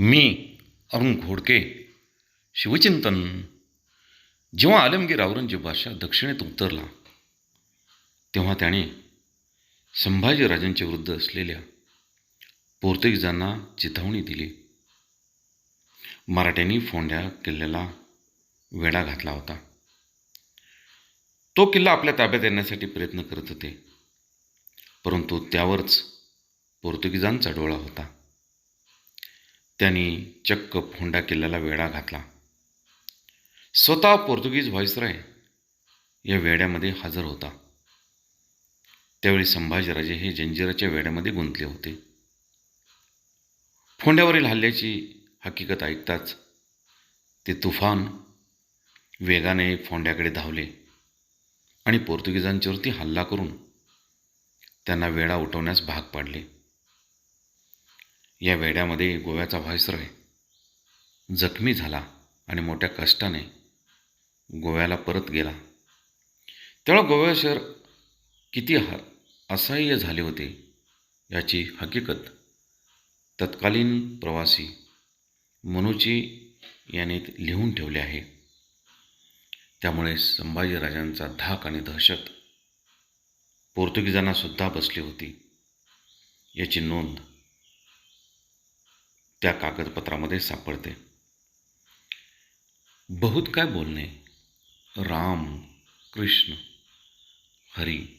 मी अरुण घोडके शिवचिंतन. जेव्हा आलमगीर औरंगजेब बादशाह दक्षिणेत उतरला तेव्हा त्याने संभाजीराजांच्या विरुद्ध असलेल्या पोर्तुगीजांना चिथावणी दिली. मराठ्यांनी फोंड्या किल्ल्याला वेढा घातला होता. तो किल्ला आपल्या ताब्यात येण्यासाठी प्रयत्न करत होते परंतु त्यावरच पोर्तुगीजांचा डोळा होता. त्यांनी चक्क फोंडा किल्ल्याला वेढा घातला. स्वतः पोर्तुगीज व्हॉइसराय या वेड्यामध्ये हजर होता. त्यावेळी संभाजीराजे हे जंजिराच्या वेड्यामध्ये गुंतले होते. फोंड्यावरील हल्ल्याची हकीकत ऐकताच ते तुफान वेगाने फोंड्याकडे धावले आणि पोर्तुगीजांच्यावरती हल्ला करून त्यांना वेढा उठवण्यास भाग पाडले. या वेड्यामध्ये गोव्याचा व्हायसरॉय. जखमी झाला आणि मोठ्या कष्टाने गोव्याला परत गेला. तेव्हा गोव्या शहर किती ह असह्य झाले होते याची हकीकत तत्कालीन प्रवासी मनुची याने लिहून ठेवले आहे. त्यामुळे संभाजीराजांचा धाक आणि दहशत पोर्तुगीजांनासुद्धा बसली होती. याची नोंद त्या कागदपत्रामध्ये सापडते. बहुत काय बोलणे? राम कृष्ण हरी